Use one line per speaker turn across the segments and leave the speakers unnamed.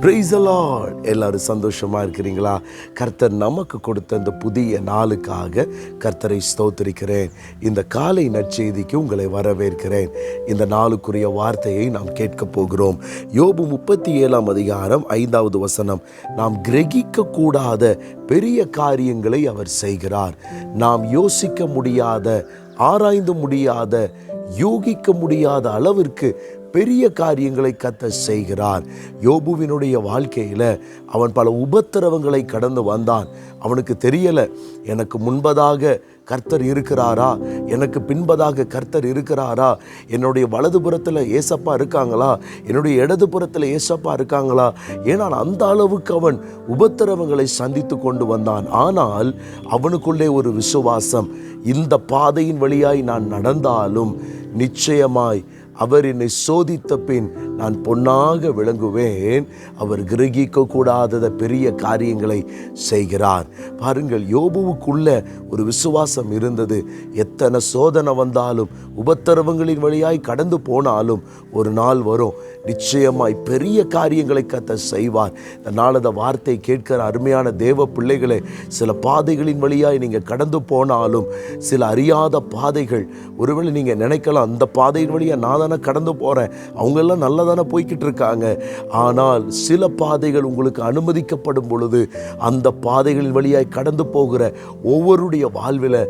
Praise எல்லாரும் சந்தோஷமா இருக்கிறீங்களா? கர்த்தர் நமக்கு கொடுத்த இந்த புதிய நாளுக்காக கர்த்தரை ஸ்தோத்திரிக்கிறேன். இந்த காலை நற்செய்திக்கு உங்களை வரவேற்கிறேன். இந்த நாளுக்குரிய வார்த்தையை நாம் கேட்க போகிறோம். யோபு முப்பத்தி ஏழாம் அதிகாரம் ஐந்தாவது வசனம். நாம் கிரகிக்க கூடாத பெரிய காரியங்களை அவர் செய்கிறார். நாம் யோசிக்க முடியாத ஆராய்ந்து முடியாத யூகிக்க முடியாத அளவிற்கு பெரிய காரியங்களை கத்த செய்கிறார். யோபுவினுடைய வாழ்க்கையில் அவன் பல உபத்திரவங்களை கடந்து வந்தான். அவனுக்கு தெரியலை எனக்கு முன்பதாக கர்த்தர் இருக்கிறாரா? எனக்கு பின்பதாக கர்த்தர் இருக்கிறாரா? என்னுடைய வலதுபுறத்தில் ஏசப்பா இருக்காங்களா? என்னுடைய இடதுபுறத்தில் ஏசப்பா இருக்காங்களா? ஏன்னா அந்த அளவுக்கு அவன் உபத்திரவங்களை சந்தித்து கொண்டு வந்தான். ஆனால் அவனுக்குள்ளே ஒரு விசுவாசம். இந்த பாதையின் வழியாய் நான் நடந்தாலும் நிச்சயமாய் அவர் என்னை சோதித்த பின் நான் பொன்னாக விளங்குவேன். அவர் கிரகிக்க கூடாதத பெரிய காரியங்களை செய்கிறார். பாருங்கள் யோபுவுக்குள்ள ஒரு விசுவாசம் இருந்தது. எத்தனை சோதனை வந்தாலும் உபத்திரவங்களின் வழியாய் கடந்து போனாலும் ஒரு நாள் வரும். நிச்சயமாய் பெரிய காரியங்களை கத்த செய்வார். இந்த நாளத வார்த்தை கேட்கிற அருமையான தேவ பிள்ளைகளை சில பாதைகளின் வழியாய் நீங்கள் கடந்து போனாலும் சில அறியாத பாதைகள் ஒருவேளை நீங்கள் நினைக்கலாம் அந்த பாதையின் வழியாக நான் தானே கடந்து போகிறேன் அவங்கெல்லாம் நல்லா தானே போய்கிட்டு இருக்காங்க ஆனால் சில பாதைகள் உங்களுக்கு அனுமதிக்கப்படும் பொழுது அந்த பாதைகளின் வழியாய் கடந்து போகிற ஒவ்வொருடைய வாழ்வில்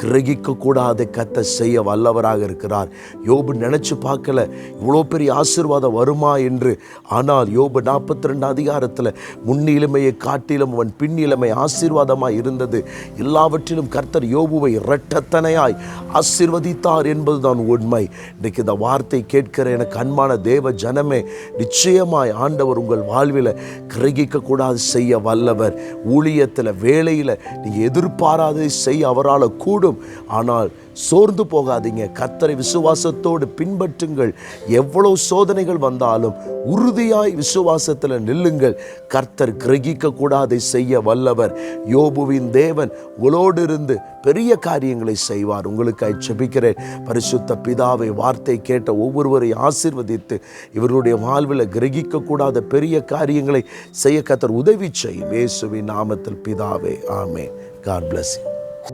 கிரகிக்க கூடாத கத்த செய்ய வல்லவராக இருக்கிறார். யோபு நினைச்சு பார்க்கல இவ்வளோ பெரிய ஆசீர்வாதம் வருமா என்று. ஆனால் யோபு நாற்பத்தி ரெண்டு அதிகாரத்தில் முன்னிலைமையை காட்டிலும் அவன் பின்னிலைமை ஆசீர்வாதமாக இருந்தது. எல்லாவற்றிலும் கர்த்தர் யோபுவை இரட்டத்தனையாய் ஆசீர்வதித்தார் என்பதுதான் உண்மை. இன்றைக்கு இந்த வார்த்தை கேட்கிற எனக்கு அன்பான தேவ ஜனமே நிச்சயமாய் ஆண்டவர் உங்கள் வாழ்வில் கிரகிக்க கூடாது செய்ய வல்லவர். ஊழியத்தில் வேலையில் நீங்கள் எதிர்பாராததை செய்ய அவரால் கூடும். ஆனால் சோர்ந்து போகாதீங்க. கத்தரை விசுவாசத்தோடு பின்பற்றுங்கள். எவ்வளவு சோதனைகள் வந்தாலும் உறுதியாய் விசுவாசத்தில் நில்லுங்கள். கர்த்தர் கிரகிக்க கூடாதை செய்ய வல்லவர். யோபுவின் தேவன் உங்களோடு இருந்து பெரிய காரியங்களை செய்வார். உங்களுக்காய் செபிக்கிறேன் பரிசுத்த பிதாவை வார்த்தை கேட்ட ஒவ்வொருவரை ஆசிர்வதித்து இவருடைய வாழ்வில் கிரகிக்க கூடாத பெரிய காரியங்களை செய்ய கர்த்தர் உதவி செய்யும். இயேசுவின் நாமத்தில் பிதாவே ஆமே காட் பிளஸ்